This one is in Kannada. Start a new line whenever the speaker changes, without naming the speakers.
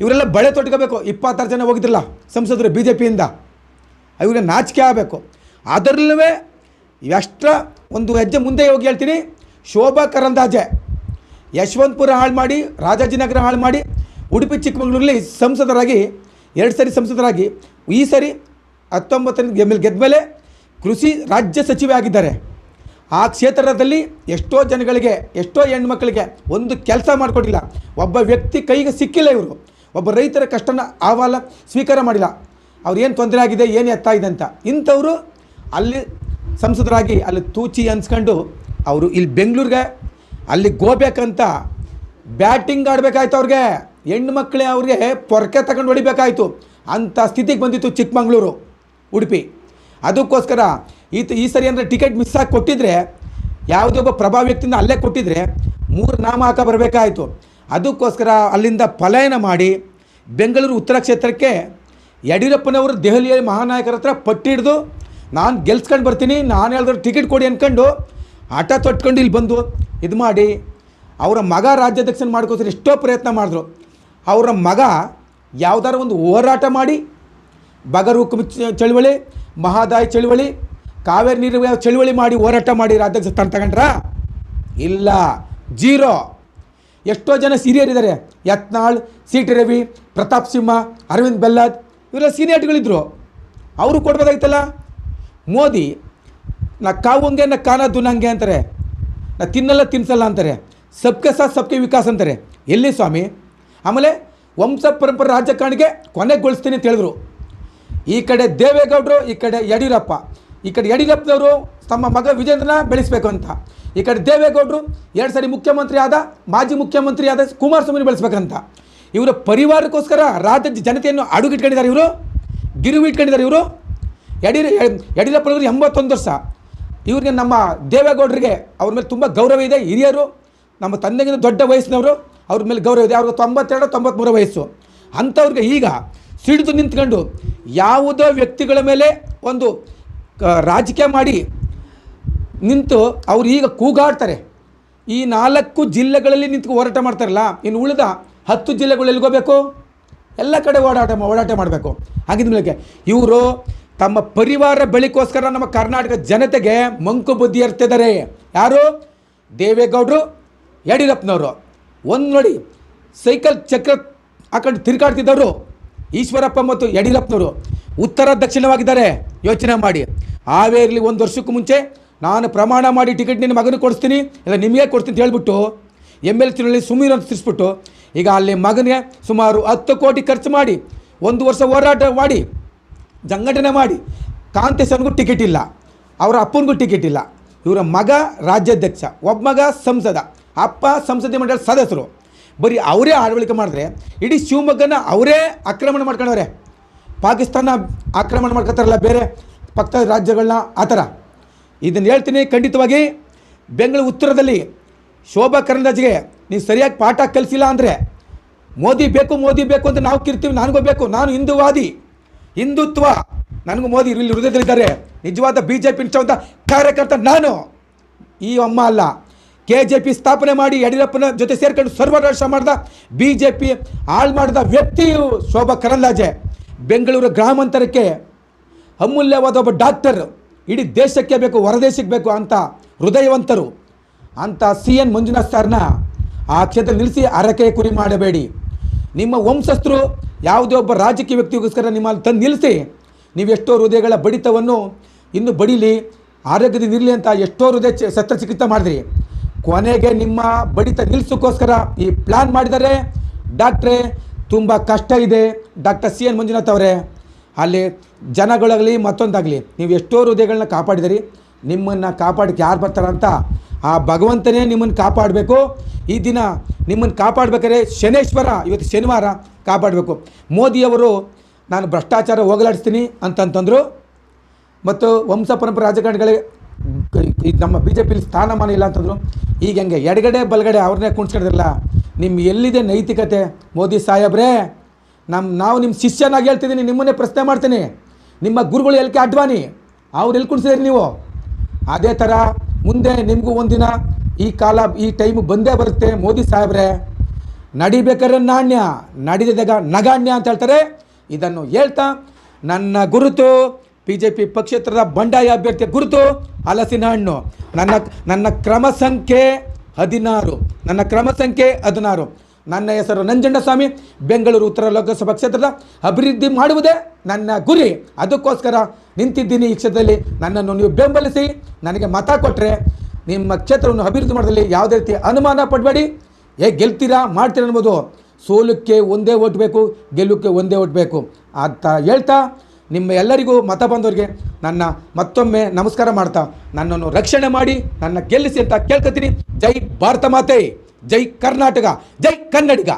ಇವರೆಲ್ಲ ಬಳೆ ತೊಟ್ಕೋಬೇಕು. ಇಪ್ಪತ್ತಾರು ಜನ ಹೋಗಿದ್ರಲ್ಲ ಸಂಸದರು ಬಿ ಜೆ ಪಿಯಿಂದ ಇವ್ರಿಗೆ ನಾಚಿಕೆ ಆಗಬೇಕು. ಅದರಲ್ಲೂ ಎಷ್ಟ ಒಂದು ಹೆಜ್ಜೆ ಮುಂದೆ ಹೋಗಿ ಹೇಳ್ತೀನಿ. ಶೋಭಾ ಕರಂದಾಜೆ ಯಶವಂತಪುರ ಹಾಳು ಮಾಡಿ, ರಾಜಾಜಿನಗರ ಹಾಳು ಮಾಡಿ, ಉಡುಪಿ ಚಿಕ್ಕಮಗಳೂರಲ್ಲಿ ಸಂಸದರಾಗಿ, ಎರಡು ಸರಿ ಸಂಸದರಾಗಿ, ಈ ಸರಿ ಹತ್ತೊಂಬತ್ತನೇ ಗೆದ್ಮೇಲೆ ಗೆದ್ದ ಮೇಲೆ ಕೃಷಿ ರಾಜ್ಯ ಸಚಿವೆ ಆಗಿದ್ದಾರೆ. ಆ ಕ್ಷೇತ್ರದಲ್ಲಿ ಎಷ್ಟೋ ಜನಗಳಿಗೆ, ಎಷ್ಟೋ ಹೆಣ್ಮಕ್ಳಿಗೆ ಒಂದು ಕೆಲಸ ಮಾಡಿಕೊಟ್ಟಿಲ್ಲ. ಒಬ್ಬ ವ್ಯಕ್ತಿ ಕೈಗೆ ಸಿಕ್ಕಿಲ್ಲ ಇವರು. ಒಬ್ಬ ರೈತರ ಕಷ್ಟನ ಅಹವಾಲ ಸ್ವೀಕಾರ ಮಾಡಿಲ್ಲ. ಅವ್ರೇನು ತೊಂದರೆ ಆಗಿದೆ, ಏನು ಎತ್ತ ಇದೆ ಅಂತ. ಇಂಥವರು ಅಲ್ಲಿ ಸಂಸದರಾಗಿ ಅಲ್ಲಿ ತೂಚಿ ಅನ್ಸ್ಕೊಂಡು ಅವರು ಇಲ್ಲಿ ಬೆಂಗಳೂರಿಗೆ ಅಲ್ಲಿ ಗೋಬೇಕಂತ ಬ್ಯಾಟಿಂಗ್ ಆಡಬೇಕಾಯ್ತು ಅವ್ರಿಗೆ. ಹೆಣ್ಣು ಮಕ್ಕಳೇ ಅವ್ರಿಗೆ ಪೊರಕೆ ತಗೊಂಡು ಹೊಡಿಬೇಕಾಯ್ತು. ಅಂಥ ಸ್ಥಿತಿಗೆ ಬಂದಿತ್ತು ಚಿಕ್ಕಮಂಗ್ಳೂರು, ಉಡುಪಿ. ಅದಕ್ಕೋಸ್ಕರ ಈತ ಈ ಸರಿ ಅಂದರೆ ಟಿಕೆಟ್ ಮಿಸ್ ಆಗಿ ಕೊಟ್ಟಿದ್ರೆ, ಯಾವುದೇ ಒಬ್ಬ ಪ್ರಭಾವ ವ್ಯಕ್ತಿಯಿಂದ ಅಲ್ಲೇ ಕೊಟ್ಟಿದ್ರೆ ಮೂರು ನಾಮ ಹಾಕ ಬರಬೇಕಾಯಿತು. ಅದಕ್ಕೋಸ್ಕರ ಅಲ್ಲಿಂದ ಪಲಾಯನ ಮಾಡಿ ಬೆಂಗಳೂರು ಉತ್ತರ ಕ್ಷೇತ್ರಕ್ಕೆ ಯಡಿಯೂರಪ್ಪನವರು ದೆಹಲಿಯಲ್ಲಿ ಮಹಾನಾಯಕರ ಹತ್ರ ಪಟ್ಟಿ ಹಿಡಿದು, ನಾನು ಗೆಲ್ಸ್ಕೊಂಡು ಬರ್ತೀನಿ, ನಾನು ಹೇಳಿದ್ರೆ ಟಿಕೆಟ್ ಕೊಡಿ ಅಂದ್ಕೊಂಡು ಹಠ ತೊಟ್ಕೊಂಡು ಇಲ್ಲಿ ಬಂದು ಇದು ಮಾಡಿ ಅವರ ಮಗ ರಾಜ್ಯಾಧ್ಯಕ್ಷನ ಮಾಡ್ಕೋಸ್ಕರ ಎಷ್ಟೋ ಪ್ರಯತ್ನ ಮಾಡಿದ್ರು. ಅವರ ಮಗ ಯಾವುದಾದ್ರು ಒಂದು ಹೋರಾಟ ಮಾಡಿ, ಬಗರೂಕು ಚಳುವಳಿ, ಮಹಾದಾಯಿ ಚಳುವಳಿ, ಕಾವೇರಿ ನೀರು ಚಳುವಳಿ ಮಾಡಿ ಹೋರಾಟ ಮಾಡಿ ರಾಜ್ಯಾಧ್ಯಕ್ಷ ತಗೊಂಡ್ರ? ಇಲ್ಲ, ಜೀರೋ. ಎಷ್ಟೋ ಜನ senior Yatnal C T Ravi, Pratap Simha, Arvind Bellad, ಇವರೆಲ್ಲ ಸೀನಿಯರ್ಗಳಿದ್ದರು ಅವರು ಕೊಡ್ಬೋದಾಗಿತ್ತಲ್ಲ ಮೋದಿ, ನಾ ಕಾವಂಗೆ ನಾ ಕಾನ ದುನಂಗೆ ಅಂತಾರೆ. ನಾ ತಿನ್ನಲ್ಲ, ತಿನ್ಸಲ್ಲ ಅಂತಾರೆ. ಸಬ್ಕೆ ಸಾ ಸಬ್ಕೆ ವಿಕಾಸ್ ಅಂತಾರೆ. ಎಲ್ಲಿ ಸ್ವಾಮಿ? ಆಮೇಲೆ ವಂಶ ಪರಂಪರೆ ರಾಜಕಾರಣಿಗೆ ಕೊನೆಗೊಳಿಸ್ತೀನಿ ಅಂತ ಹೇಳಿದ್ರು. ಈ ಕಡೆ ದೇವೇಗೌಡರು, ಈ ಕಡೆ ಯಡಿಯೂರಪ್ಪ. ಈ ಕಡೆ ಯಡಿಯೂರಪ್ಪನವರು ತಮ್ಮ ಮಗ ವಿಜೇಂದ್ರನ ಬೆಳೆಸಬೇಕು ಅಂತ. ಈ ಕಡೆ ದೇವೇಗೌಡರು ಎರಡು ಸಾರಿ ಮುಖ್ಯಮಂತ್ರಿ ಆದ, ಮಾಜಿ ಮುಖ್ಯಮಂತ್ರಿ ಆದ ಕುಮಾರಸ್ವಾಮಿ ಬೆಳೆಸ್ಬೇಕಂತ. ಇವರ ಪರಿವಾರಕ್ಕೋಸ್ಕರ ರಾಜ್ಯದ ಜನತೆಯನ್ನು ಅಡುಗಿಟ್ಕೊಂಡಿದ್ದಾರೆ ಇವರು ಗಿರುವು ಇಟ್ಕೊಂಡಿದ್ದಾರೆ ಇವರು. ಯಡಿಯೂರು, ಯಡಿಯೂರಪ್ಪನವರು ಎಂಬತ್ತೊಂದು ವರ್ಷ. ಇವ್ರಿಗೆ ನಮ್ಮ ದೇವೇಗೌಡರಿಗೆ ಅವ್ರ ಮೇಲೆ ತುಂಬ ಗೌರವ ಇದೆ, ಹಿರಿಯರು, ನಮ್ಮ ತಂದೆಗಿಂತ ದೊಡ್ಡ ವಯಸ್ಸಿನವರು, ಅವ್ರ ಮೇಲೆ ಗೌರವ ಇದೆ. ಅವ್ರಿಗೆ ತೊಂಬತ್ತೆರಡು ತೊಂಬತ್ತ್ಮೂರು ವಯಸ್ಸು. ಅಂಥವ್ರಿಗೆ ಈಗ ಸಿಡಿದು ನಿಂತ್ಕೊಂಡು ಯಾವುದೋ ವ್ಯಕ್ತಿಗಳ ಮೇಲೆ ಒಂದು ರಾಜಕೀಯ ಮಾಡಿ ನಿಂತು ಅವ್ರು ಈಗ ಕೂಗಾಡ್ತಾರೆ. ಈ ನಾಲ್ಕು ಜಿಲ್ಲೆಗಳಲ್ಲಿ ನಿಂತು ಹೋರಾಟ ಮಾಡ್ತಾರಲ್ಲ, ಇನ್ನು ಉಳಿದ ಹತ್ತು ಜಿಲ್ಲೆಗಳು ಎಲ್ಲಿಗೋಬೇಕು ಎಲ್ಲ ಕಡೆ ಓಡಾಟ ಓಡಾಟ ಮಾಡಬೇಕು. ಹಾಗಿದ ಮೇಲೆ ಇವರು ತಮ್ಮ ಪರಿವಾರ ಬೆಳಿಕೋಸ್ಕರ ನಮ್ಮ ಕರ್ನಾಟಕ ಜನತೆಗೆ ಮಂಕು ಬುದ್ಧಿ ಇರ್ತಿದ್ದಾರೆ ಯಾರು? ದೇವೇಗೌಡರು, ಯಡಿಯೂರಪ್ಪನವರು. ಒಂದು ನೋಡಿ, ಸೈಕಲ್, ಚಕ್ರ ಹಾಕೊಂಡು ತಿರುಗಾಡ್ತಿದ್ದವರು ಈಶ್ವರಪ್ಪ ಮತ್ತು ಯಡಿಯೂರಪ್ಪನವರು. ಉತ್ತರ, ದಕ್ಷಿಣವಾಗಿದ್ದಾರೆ. ಯೋಚನೆ ಮಾಡಿ. ಹಾವೇರಿಲಿ ಒಂದು ವರ್ಷಕ್ಕೂ ಮುಂಚೆ ನಾನು ಪ್ರಮಾಣ ಮಾಡಿ ಟಿಕೆಟ್ ನಿನ್ನ ಮಗನಿಗೆ ಕೊಡಿಸ್ತೀನಿ. ಇಲ್ಲ, ನಿಮಗೆ ಕೊಡ್ತೀನಿ ಅಂತ ಹೇಳ್ಬಿಟ್ಟು ಎಂ ಎಲ್ ಸಿನಲ್ಲಿ ಸುಮೀರ್ ಅಂತ ತಿಳಿಸ್ಬಿಟ್ಟು, ಈಗ ಅಲ್ಲಿ ಮಗನಿಗೆ ಸುಮಾರು ಹತ್ತು ಕೋಟಿ ಖರ್ಚು ಮಾಡಿ, ಒಂದು ವರ್ಷ ಹೋರಾಟ ಮಾಡಿ, ಸಂಘಟನೆ ಮಾಡಿ ಕಾಂತೇಶನ್ಗೂ ಟಿಕೆಟ್ ಇಲ್ಲ, ಅವರ ಅಪ್ಪನಿಗೂ ಟಿಕೆಟ್ ಇಲ್ಲ. ಇವರ ಮಗ ರಾಜ್ಯಾಧ್ಯಕ್ಷ, ಒಬ್ಬ ಮಗ ಸಂಸದ, ಅಪ್ಪ ಸಂಸದೀಯ ಮಂಡಳಿ ಸದಸ್ಯರು. ಬರೀ ಅವರೇ ಆಡಳಿಕೆ ಮಾಡಿದ್ರೆ, ಇಡೀ ಶಿವಮೊಗ್ಗನ ಅವರೇ ಆಕ್ರಮಣ ಮಾಡ್ಕೊಂಡವ್ರೆ. ಪಾಕಿಸ್ತಾನ ಆಕ್ರಮಣ ಮಾಡ್ಕೊತಾರಲ್ಲ ಬೇರೆ, ಪಕ್ಕದ ರಾಜ್ಯಗಳನ್ನ, ಆ ಥರ. ಇದನ್ನು ಹೇಳ್ತೀನಿ ಖಂಡಿತವಾಗಿ. ಬೆಂಗಳೂರು ಉತ್ತರದಲ್ಲಿ ಶೋಭಾ ಕರಂದಾಜ್ಗೆ ನೀವು ಸರಿಯಾಗಿ ಪಾಠ ಕಲಿಸಿಲ್ಲ ಅಂದರೆ ಮೋದಿ ಬೇಕು ಮೋದಿ ಬೇಕು ಅಂತ ನಾವು ಕಿರ್ತೀವಿ, ನನಗೂ ಬೇಕು, ನಾನು ಹಿಂದೂವಾದಿ. ಹಿಂದುತ್ವ, ನನಗೂ ಮೋದಿ ಇಲ್ಲಿ ಹೃದಯದಲ್ಲಿದ್ದಾರೆ. ನಿಜವಾದ ಬಿ ಜೆ ಪಿ ಕಾರ್ಯಕರ್ತ ನಾನು. ಈ ಅಮ್ಮ ಅಲ್ಲ. ಕೆ ಜೆ ಪಿ ಸ್ಥಾಪನೆ ಮಾಡಿ ಯಡಿಯೂರಪ್ಪನ ಜೊತೆ ಸೇರ್ಕೊಂಡು ಸರ್ವನಾಶ ಮಾಡಿದ ಬಿ ಜೆ ಪಿ ಹಾಳು ಮಾಡಿದ ವ್ಯಕ್ತಿಯು ಶೋಭಾ ಕರಂದಾಜೆ ಬೆಂಗಳೂರು ಗ್ರಾಮಾಂತರಕ್ಕೆ ಅಮೂಲ್ಯವಾದ ಒಬ್ಬ ಡಾಕ್ಟರ್. ಇಡೀ ದೇಶಕ್ಕೆ ಬೇಕು, ಹೊರದೇಶಕ್ಕೆ ಬೇಕು ಅಂತ ಹೃದಯವಂತರು, ಅಂತ ಸಿ ಎನ್ ಮಂಜುನಾಥ್ ಸರ್ನ ಆ ಕ್ಷೇತ್ರ ನಿಲ್ಲಿಸಿ ಅರಕೆ ಕುರಿ ಮಾಡಬೇಡಿ. ನಿಮ್ಮ ವಂಶಸ್ಥರು ಯಾವುದೇ ಒಬ್ಬ ರಾಜಕೀಯ ವ್ಯಕ್ತಿಗೋಸ್ಕರ ನಿಮ್ಮಲ್ಲಿ ತಂದು ನಿಲ್ಲಿಸಿ ನೀವೆಷ್ಟೋ ಹೃದಯಗಳ ಬಡಿತವನ್ನು ಇನ್ನು ಬಡಿಲಿ, ಆರೋಗ್ಯದಿಂದ ಇರಲಿ ಅಂತ ಎಷ್ಟೋ ಹೃದಯ ಶಸ್ತ್ರಚಿಕಿತ್ಸೆ ಮಾಡಿದ್ರಿ. ಕೊನೆಗೆ ನಿಮ್ಮ ಬಡಿತ ನಿಲ್ಲಿಸೋಕ್ಕೋಸ್ಕರ ಈ ಪ್ಲ್ಯಾನ್ ಮಾಡಿದರೆ ಡಾಕ್ಟ್ರೇ, ತುಂಬ ಕಷ್ಟ ಇದೆ. ಡಾಕ್ಟರ್ ಸಿ ಎನ್ ಮಂಜುನಾಥ್ ಅವರೇ, ಅಲ್ಲಿ ಜನಗಳಾಗಲಿ ಮತ್ತೊಂದಾಗಲಿ, ನೀವು ಎಷ್ಟೋ ಹೃದಯಗಳನ್ನ ಕಾಪಾಡಿದಿರಿ, ನಿಮ್ಮನ್ನು ಕಾಪಾಡಕ್ಕೆ ಯಾರು ಬರ್ತಾರಂತ ಆ ಭಗವಂತನೇ ನಿಮ್ಮನ್ನು ಕಾಪಾಡಬೇಕು. ಈ ದಿನ ನಿಮ್ಮನ್ನು ಕಾಪಾಡಬೇಕಾದ್ರೆ ಶನೇಶ್ವರ, ಇವತ್ತು ಶನಿವಾರ ಕಾಪಾಡಬೇಕು. ಮೋದಿಯವರು, ನಾನು ಭ್ರಷ್ಟಾಚಾರ ಹೋಗಲಾಡಿಸ್ತೀನಿ ಅಂತಂತಂದರು. ಮತ್ತು ವಂಶ ಪರಂಪರೆ ರಾಜಕಾರಣಿಗಳಿಗೆ ನಮ್ಮ ಬಿ ಜೆ ಪಿಲಿ ಸ್ಥಾನಮಾನ ಇಲ್ಲ ಅಂತಂದರು. ಈಗ ಹೆಂಗೆ, ಎಡಗಡೆ ಬಲಗಡೆ ಅವ್ರನ್ನೇ ಕುಣಿಸ್ಕೊಂಡಿರಲ್ಲ ನಿಮ್ಮ ಎಲ್ಲಿದೆ ನೈತಿಕತೆ? ಮೋದಿ ಸಾಹೇಬ್ರೆ ನಮ್ಮ ನಾವು ನಿಮ್ಮ ಶಿಷ್ಯನಾಗಿ ಹೇಳ್ತಿದ್ದೀನಿ, ನಿಮ್ಮನ್ನೇ ಪ್ರಶ್ನೆ ಮಾಡ್ತೀನಿ. ನಿಮ್ಮ ಗುರುಗಳು ಎಲ್ಕೆ ಅಡ್ವಾನಿ ಅವ್ರು ಎಲ್ಲಿ ನೀವು? ಅದೇ ಥರ ಮುಂದೆ ನಿಮಗೂ ಒಂದಿನ ಈ ಕಾಲ, ಈ ಟೈಮು ಬಂದೇ ಬರುತ್ತೆ ಮೋದಿ ಸಾಹೇಬ್ರೆ. ನಡಿಬೇಕಾದ್ರೆ ನಾಣ್ಯ ನಡಿದಾಗ ನಗಾಣ್ಯ ಅಂತ ಹೇಳ್ತಾರೆ. ಇದನ್ನು ಹೇಳ್ತಾ ನನ್ನ ಗುರುತು ಬಿ ಜೆ ಪಿ ಪಕ್ಷೇತರದ ಬಂಡಾಯ ಅಭ್ಯರ್ಥಿ ಗುರುತು, ಹಲಸಿನ ಹಣ್ಣು. ನನ್ನ ನನ್ನ ಕ್ರಮ ಸಂಖ್ಯೆ ಹದಿನಾರು. ನನ್ನ ಕ್ರಮ ಸಂಖ್ಯೆ ಹದಿನಾರು. ನನ್ನ ಹೆಸರು ನಂಜಂಡಸ್ವಾಮಿ ಬೆಂಗಳೂರು ಉತ್ತರ ಲೋಕಸಭಾ ಕ್ಷೇತ್ರದ ಅಭಿವೃದ್ಧಿ ಮಾಡುವುದೇ ನನ್ನ ಗುರಿ. ಅದಕ್ಕೋಸ್ಕರ ನಿಂತಿದ್ದೀನಿ ಈ ಕ್ಷೇತ್ರದಲ್ಲಿ. ನನ್ನನ್ನು ನೀವು ಬೆಂಬಲಿಸಿ, ನನಗೆ ಮತ ಕೊಟ್ಟರೆ ನಿಮ್ಮ ಕ್ಷೇತ್ರವನ್ನು ಅಭಿವೃದ್ಧಿ ಮಾಡೋದಲ್ಲಿ ಯಾವುದೇ ರೀತಿ ಅನುಮಾನ ಪಡಬೇಡಿ. ಹೇಗೆ ಗೆಲ್ತೀರಾ, ಮಾಡ್ತೀರಾ ಅನ್ಬೋದು ಸೋಲಕ್ಕೆ ಒಂದೇ ಓಟ್ ಬೇಕು ಒಂದೇ ಓಟ್ ಬೇಕು ಅಂತ ಹೇಳ್ತಾ ನಿಮ್ಮ ಎಲ್ಲರಿಗೂ ಮತ ಬಂದವರಿಗೆ ನನ್ನ ಮತ್ತೊಮ್ಮೆ ನಮಸ್ಕಾರ ಮಾಡ್ತಾ, ನನ್ನನ್ನು ರಕ್ಷಣೆ ಮಾಡಿ, ನನ್ನ ಗೆಲ್ಲಿಸಿ ಅಂತ ಕೇಳ್ಕೊತೀನಿ. ಜೈ ಭಾರತ ಮಾತೆ. ಜೈ ಕರ್ನಾಟಕ ಜೈ ಕನ್ನಡಿಗ